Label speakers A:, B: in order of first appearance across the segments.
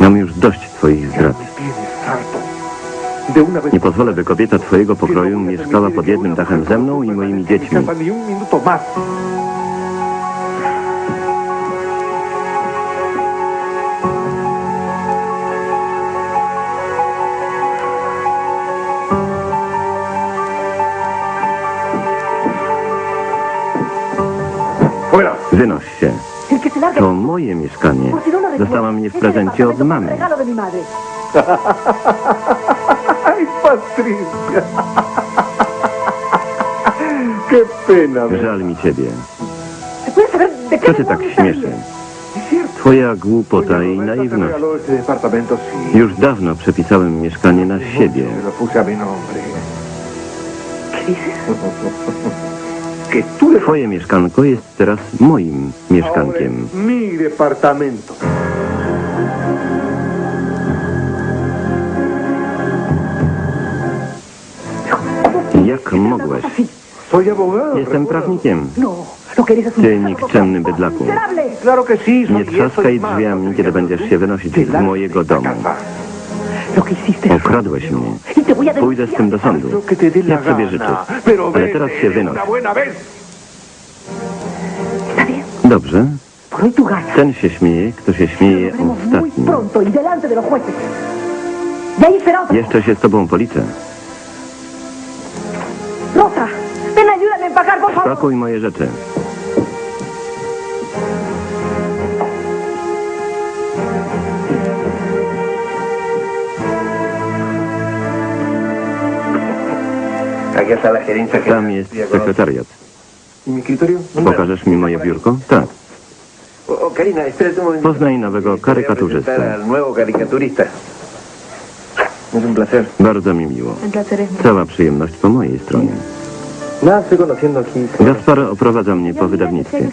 A: Mam już dość twoich zdrad. Nie pozwolę, by kobieta twojego pokroju mieszkała pod jednym dachem ze mną i moimi dziećmi. Wynoś się. To moje mieszkanie. Dostałam je w prezencie od mamy.
B: Ay, Patricia. Qué pena.
A: Żal mi ciebie.
C: ¿Se puede saber de qué
A: Co cię tak
C: está
A: śmieszy? Twoja głupota i naiwność.
B: regaló ese departamento, sí.
A: Już dawno przepisałem mieszkanie na siebie.
B: Se lo puse a mi nombre.
C: ¿Qué dices?
B: Que tú le
A: Twoje mieszkanko jest teraz moim mieszkankiem.
B: es mi departamento.
A: Jak mogłeś?
B: Soy abogado.
A: Jestem prawnikiem.
C: No,
A: Ty
C: cerdo
A: nikczemny
C: tramposo,
A: bydlaku. Nie trzaskaj
B: y más,
A: drzwiami, kiedy będziesz się wynosić z mojego domu. Okradłeś mnie. Pójdę z tym do sądu. Jak sobie życzysz. Ale teraz się wynoś. Dobrze. Ten się śmieje, kto się śmieje ostatni. Jeszcze się z tobą policzę.
C: Rosa, ven, ayúdame a empacar, por favor.
A: Pakuj moje rzeczy. Tam jest sekretariat.
D: ¿Y?
A: Pokażesz mi moje biurko? Tak.
D: Oh, oh.
A: Poznaj nowego karykaturzystę. Bardzo mi miło. Cała przyjemność po mojej stronie. Gaspar oprowadza mnie po wydawnictwie.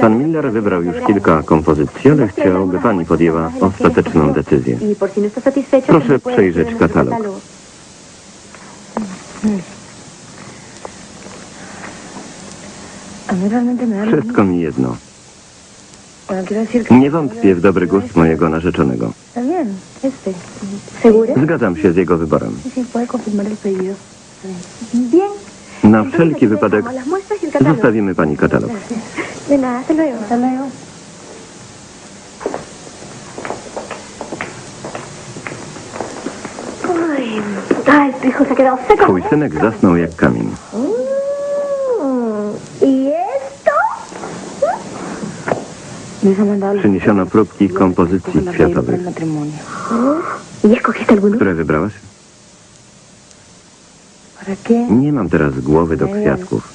A: Pan Miller wybrał już kilka kompozycji, ale chciał, by pani podjęła ostateczną decyzję.
E: Y no
A: Proszę przejrzeć katalog.
C: A mí realmente me da lo mismo.
A: Wszystko mi jedno. Nie wątpię w dobry gust mojego narzeczonego. Zgadzam się z jego wyborem. Na wszelki wypadek zostawimy pani katalog. Twój synek zasnął jak kamień.
E: Mm, ¿Y esto?
C: Luis ha mandado los
A: Przyniesiono próbki kompozycji kwiatowych. Które wybrałaś? Nie mam teraz głowy do kwiatków.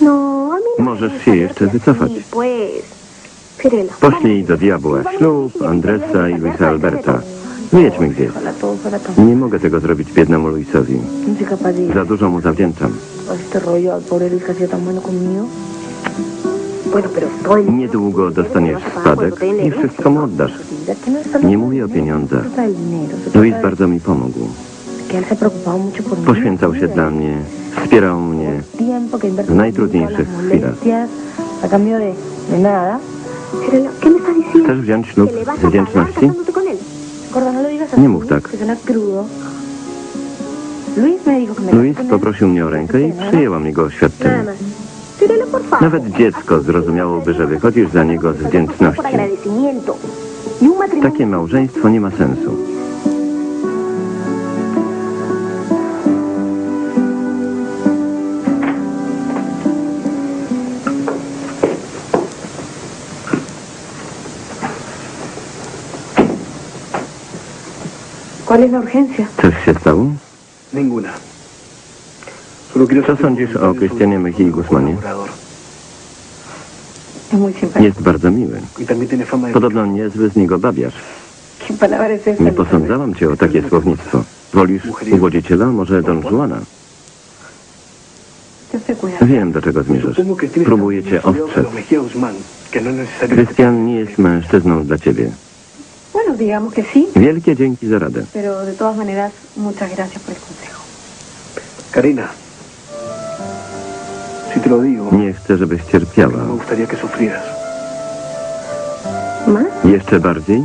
E: No, no
A: Możesz się jeszcze
E: verte
A: wycofać. Poślij do diabła ślub, Andresa i Luisa Alberta. Wyjedźmy gdzieś. Nie mogę tego zrobić biednemu Luisowi.
C: No.
A: Za dużo mu zawdzięczam. Niedługo dostaniesz spadek i wszystko mu oddasz.
C: No
A: Nie mówię o pieniądzach. Luis bardzo mi pomógł. Poświęcał się dla mnie, wspierał mnie. W najtrudniejszych chwilach. Chcesz wziąć ślub
E: ¿Que le vas
A: z wdzięczności?
C: no.
A: Nie mów tak.
C: Luis
A: poprosił mnie o rękę i przyjęłam jego oświadczenie. Nawet dziecko zrozumiałoby, że wychodzisz za niego z wdzięczności. Takie małżeństwo nie ma sensu.
C: ¿Cuál es la urgencia?
A: Coś się stało?
D: Ninguna.
A: Co sądzisz o Krystianie Mejii Guzmanie? Jest bardzo miły. Podobno niezły z niego babiarz. Nie posądzałam cię o takie słownictwo. Wolisz uwodziciela, może Don Juana? Wiem, do czego zmierzasz. Próbuję cię ostrzec.
D: no necesario...
A: Krystian nie jest mężczyzną dla ciebie.
C: Sí,
A: Wielkie dzięki za radę.
C: pero
A: Nie chcę, żebyś cierpiała. Jeszcze bardziej?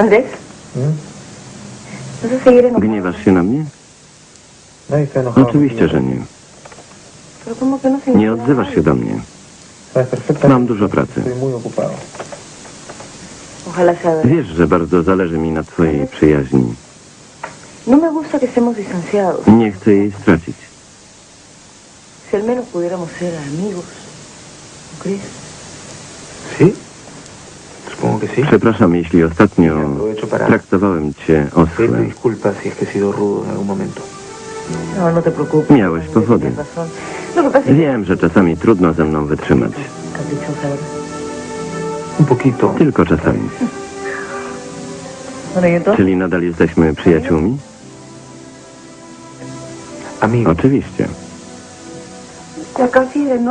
C: Andrés. ¿Vas a seguir enojado?
A: Gniewasz się na mnie?
D: Enojado.
A: Oczywiście, że nie.
C: Pero ¿cómo que no
A: Nie odzywasz się do mnie.
D: Sabes perfectamente.
A: Mam dużo pracy. Wiesz, że bardzo zależy mi na twojej przyjaźni.
C: No.
A: Nie chcę jej stracić.
C: Si al menos pudiéramos ser amigos. ¿No crees?
D: ¿Sí?
A: Przepraszam, jeśli ostatnio traktowałem cię
D: momento.
C: No, no.
A: Miałeś powody.
C: Es que
A: Wiem, że czasami trudno ze mną wytrzymać. Tylko czasami.
C: Y.
A: Czyli nadal jesteśmy przyjaciółmi? Oczywiście.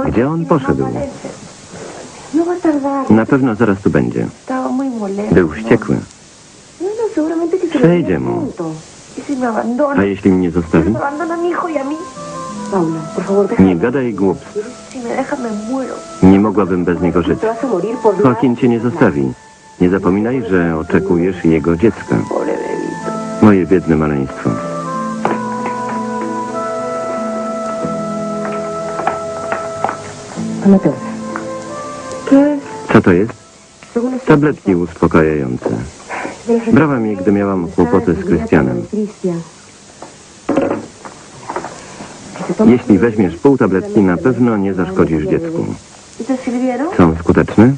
A: Gdzie on poszedł?
C: No va a tardar.
A: Na pewno zaraz tu będzie. Był wściekły.
C: No, no,
A: Przejdzie mu.
C: Y.
A: A jeśli mnie zostawi?
C: Y.
A: Nie gadaj głupstw. Nie mogłabym bez niego żyć. Joaquin cię nie zostawi. Nie zapominaj, że oczekujesz jego dziecka. Moje biedne maleństwo.
C: ¿Cómo
A: Co to jest? Tabletki uspokajające. Brałem je, gdy miałam kłopoty z Krystianem. Jeśli weźmiesz pół tabletki, na pewno nie zaszkodzisz dziecku. Są skuteczne?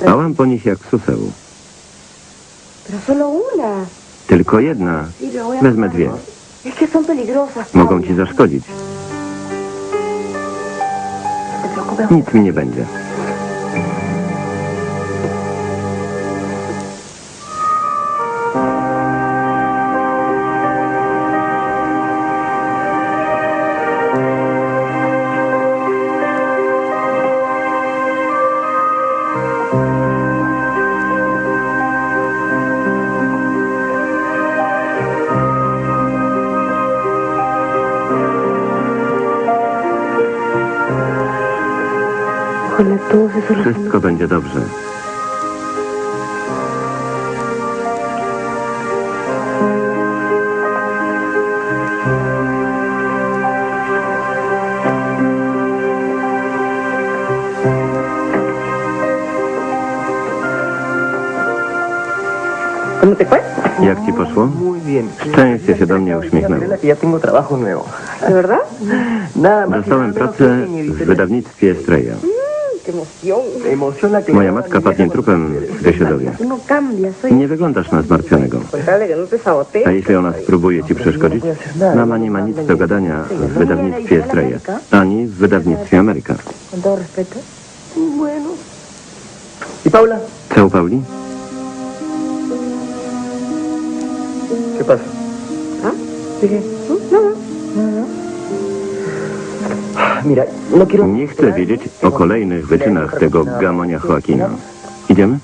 A: Spałam po nich jak suseł. Tylko jedna. Wezmę dwie. Mogą ci zaszkodzić. Nic mi nie będzie. Wszystko będzie dobrze. Jak ci poszło? Szczęście się do mnie uśmiechnęło. Dostałem pracę w wydawnictwie Estrella. Moja matka padnie trupem, gdy się dowie.
C: No.
A: Nie wyglądasz na zmartwionego.
C: No.
A: A jeśli ona spróbuje ci przeszkodzić? Mama nie ma nic do gadania w wydawnictwie Estrella, ani w wydawnictwie Ameryka.
D: ¿Y Paula?
A: Co u Pauli?
D: ¿Qué pasa?
C: ¿Ah? Dije, nada.
D: Mira, no quiero.
A: Nie chcę wiedzieć o kolejnych wyczynach tego gamonia Joaquina. Idziemy?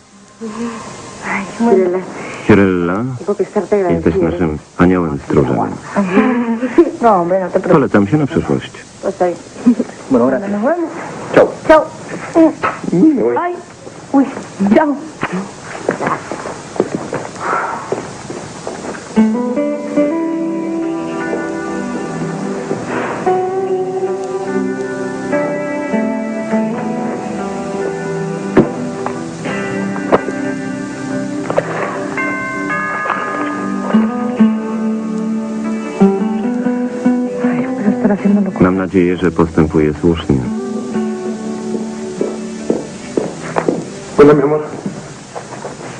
C: Estarte
A: jesteś naszym aniołem stróżem.
C: No, no.
A: Polecam się na przyszłość.
C: Está bien.
D: Bueno,
A: nadzieję, że postępuję słusznie.
D: Hola, mi amor.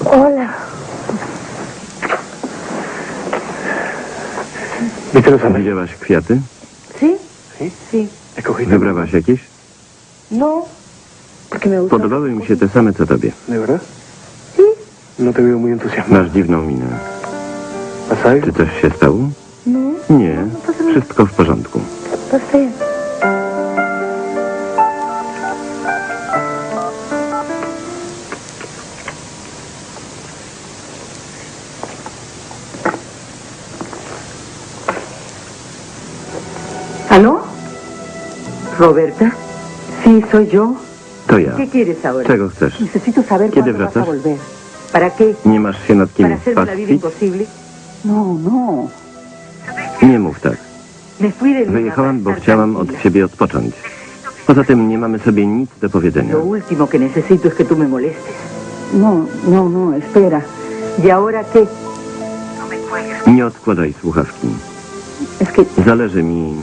C: Hola.
D: ¿Viste los anillos?
A: Widziałaś kwiaty?
C: ¿Sí?
D: ¿Sí?
C: Sí.
D: ¿Escogiste?
A: Wybrałaś jakieś?
C: No, porque me gusta.
A: Podobały mi się te same co tobie.
D: ¿De verdad?
C: Sí.
D: No te veo muy entusiasmado.
A: Masz dziwną minę.
D: ¿Pasa algo?
A: Czy coś się stało?
C: No,
A: Nie, wszystko w porządku.
C: Bien.
F: ¿Aló? ¿Roberta? Sí, soy yo.
A: To ja.
F: ¿Qué quieres ahora?
A: Czego chcesz?
F: Necesito saber
A: ¿Kiedy
F: cuándo vas a
A: wracasz?
F: volver. ¿Para qué?
A: Nie masz się nad kim
F: ¿Para hacerme la vida
A: pastwić?
F: imposible? No, no.
A: Nie mów tak. Wyjechałam, bo chciałam od ciebie odpocząć. Poza tym nie mamy sobie nic do powiedzenia.
F: Lo último que necesito es que tú me molestes. No, no, no, espera. ¿Y ahora qué?
A: Nie odkładaj słuchawki.
F: Es que
A: Zależy mi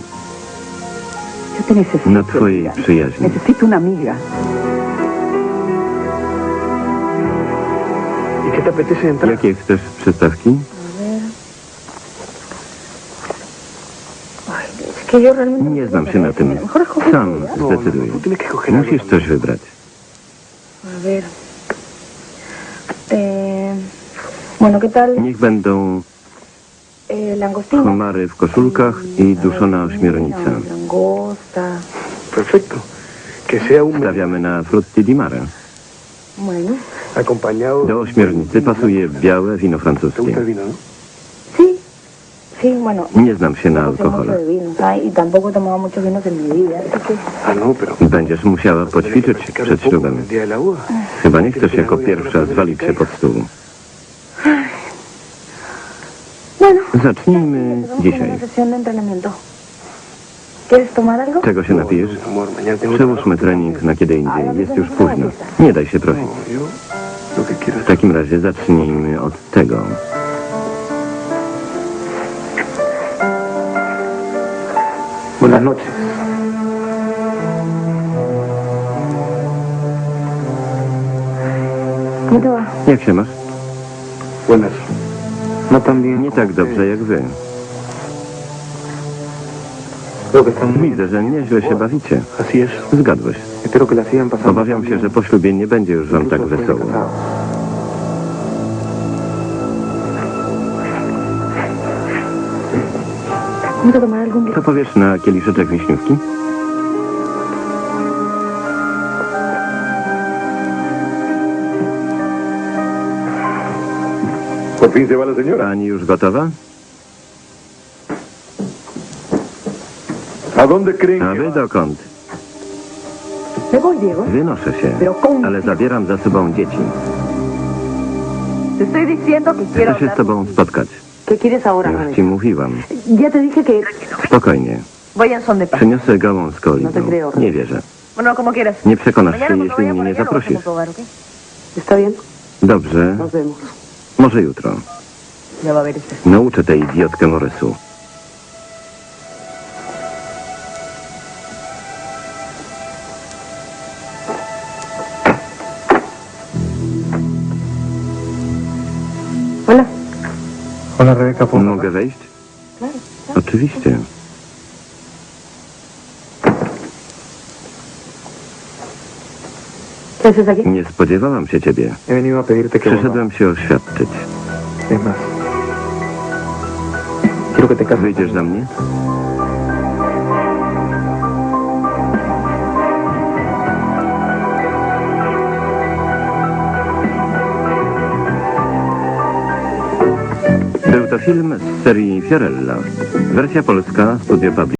F: yo te necesito.
A: na twojej
F: amiga.
A: przyjaźni.
F: Necesito una amiga.
D: ¿Y qué te apetece entrar?
A: Jakie chcesz przystawki?
C: Ay, es que yo realmente...
A: Nie znam się na tym. Sam
C: tú, ¿ya?
D: No, no,
A: zdecyduj.
D: tú tienes que escoger algo
A: Musisz coś wybrać.
C: A ver... Eh, bueno, ¿qué tal
A: Niech będą
C: langostina?
A: homary w koszulkach i duszona ośmiornica.
D: Menú
A: Stawiamy na frutti di mare. Do ośmiornicy pasuje białe wino
D: ¿Te gusta el
A: francuskie.
D: No?
C: sí. Bueno...
A: Nie znam się na
C: no ¿sabes? Y.
D: Ah, no, pero...
A: Będziesz musiała poćwiczyć przed ślubem. Chyba nie chcesz jako pierwsza zwalić się pod stół. Zacznijmy dzisiaj. Czego się napijesz? Przełóżmy trening na kiedy indziej. Jest już późno. Nie daj się prosić.
D: No,
A: W takim razie zacznijmy od tego.
D: Buenas noches.
C: ¿Cómo te va?
A: Jak się masz?
D: Buenas. No tan bien.
A: Nie tak dobrze jak wy.
D: Creo que están muy...
A: Widzę, że nieźle się bawicie.
D: Así es.
A: Zgadłeś.
D: Espero que la sigan pasando.
A: Obawiam się, że po ślubie nie będzie już wam tak wesoło. Co powiesz na kieliszeczek wiśniówki?
D: Por fin se va la señora.
A: Pani już gotowa?
D: ¿A dónde creen
A: A
D: que
A: wy
D: va?
A: dokąd?
F: Me voy, Diego.
A: Wynoszę się, ale zabieram za sobą dzieci.
F: Te estoy diciendo que quiero
A: Chcę się z
F: hablar.
A: tobą spotkać.
F: ¿Qué quieres ahora,
A: Już ci mówiłam.
F: Ya te dije que...
A: Spokojnie.
F: Voy al son de paz.
A: Przyniosę gałąz
F: No te creo,
A: oliwą. Nie wierzę.
F: Bueno, como quieras.
A: Nie przekonasz się,
F: cuando
A: jeśli
F: vaya
A: mnie
F: por
A: nie
F: allá lo
A: zaprosisz.
F: hacemos hogar, ¿ok? ¿Está bien?
A: Dobrze,
F: Nos vemos.
A: może jutro.
F: Ya va a ver este.
A: Nauczę tę idiotkę Morysu. Mogę wejść? Oczywiście.
F: ¿Qué haces aquí?
A: Nie spodziewałam się ciebie. Przyszedłem się oświadczyć. Wyjdziesz za mnie? To film z serii Fiorella. Wersja polska, studio Public.